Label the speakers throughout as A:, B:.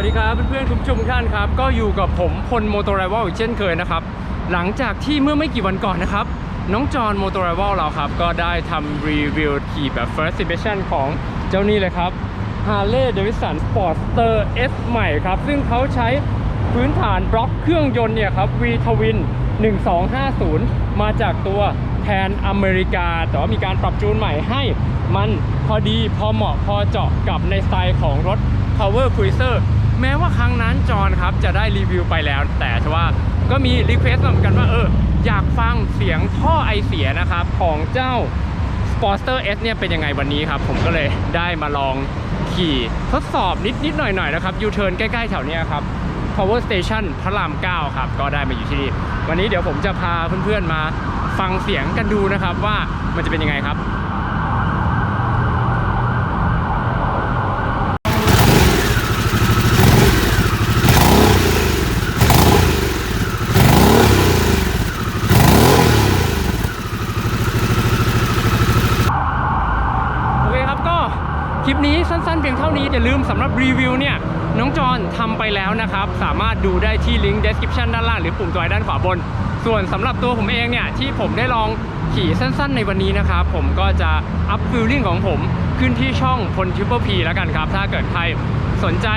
A: วัสดีครับเพื่อนๆคุณผู้ชมทุกท่านครับ ก็อยู่กับผมพลโมโตไรวลอีกเช่นเคยนะครับ หลังจากที่เมื่อไม่กี่วันก่อนนะครับ น้องจอนโมโตไรวลเราครับ ก็ได้ทำรีวิวขี่แบบ first edition ของเจ้านี่เลยครับ Harley Davidson Sportster S ใหม่ครับ ซึ่งเขาใช้พื้นฐานบล็อกเครื่องยนต์เนี่ยครับ V Twin 1250 มาจากตัวแทนอเมริกา แต่ว่ามีการปรับจูนใหม่ให้มันพอดีพอเหมาะพอเจาะกับในสไตล์ของรถ Power Cruiser แม้ว่าครั้งนั้นจอนครับจะได้รีวิวไปแล้ว แต่ว่าก็มีรีเควสต์เหมือนกันว่าเอออยากฟังเสียงท่อไอเสียนะครับของเจ้า s p o r t e r S เนี่ยเป็นยังไงวันนี้ครับ ผมก็เลยได้มาลองขี่ทดสอบนิดนิดหน่อยหน่อยนะครับยูเทิร์นใกล้ๆแถวเนี้ยครับ Power Station พระราม 9 ครับ ก็ได้มาอยู่ที่นี่ วันนี้เดี๋ยวผมจะพาเพื่อนๆมาฟังเสียงกันดูนะครับว่ามันจะเป็นยังไงครับ โอเคครับก็ค ลิปนี้สั้นๆเพียงเท่านี้อย่าลืมสำหรับรีวิวเนี่ยน้องจอนทำไปแล้วนะครับ สามารถดูได้ที่ลิงก์ description ด้านล่างหรือปุ่มจอยด้านขวาบน ส่วนสำหรับตัวผมเองเนี่ยที่ผมได้ลองขี่สั้นๆในวันนี้นะครับ ผมก็จะอัพฟิลลิ่งของผมขึ้นที่ช่องพลทิปเปอร์พีแล้วกันครับ ถ้าเกิดใครสนใจ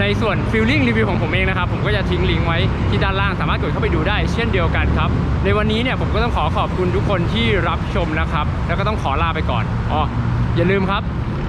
A: ในส่วนฟิลลิ่งรีวิวของผมเองนะครับ ผมก็จะทิ้งลิงก์ไว้ที่ด้านล่างสามารถกดเข้าไปดูได้เช่นเดียวกันครับ ในวันนี้เนี่ยผมก็ต้องขอขอบคุณทุกคนที่รับชมนะครับ แล้วก็ต้องขอลาไปก่อนอ๋ออย่าลืมครับ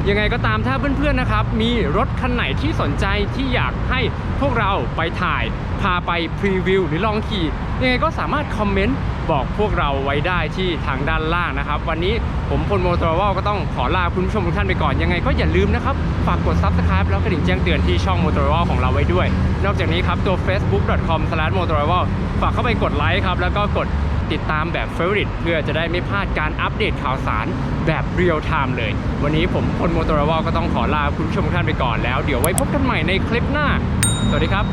A: ยังไงก็ตามถ้าเพื่อนๆนะครับ มีรถคันไหนที่สนใจที่อยากให้พวกเราไปถ่าย พาไปพรีวิวหรือลองขี่ยังไงก็สามารถคอมเมนต์บอกพวกเราไว้ได้ที่ทางด้านล่างนะครับ วันนี้ผมพลโมโตรวลก็ต้องขอลาคุณผู้ชมทุกท่านไปก่อนยังไงก็อย่าลืมนะครับ ฝากกด subscribe แล้วกระดิ่งแจ้งเตือนที่ช่องโมโตรวลของเราไว้ด้วย นอกจากนี้ครับตัว facebook.com/motorola ฝากเข้าไปกดไลค์ครับแล้วก็กด ติดตามแบบ Favorite เพื่อจะได้ไม่พลาดการอัปเดตข่าวสารแบบเรียลไทม์เลย วันนี้ผมพลโมโตรวลก็ต้องขอลาคุณผู้ชมทุกท่านไปก่อนแล้ว เดี๋ยวไว้พบกันใหม่ในคลิปหน้า สวัสดีครับ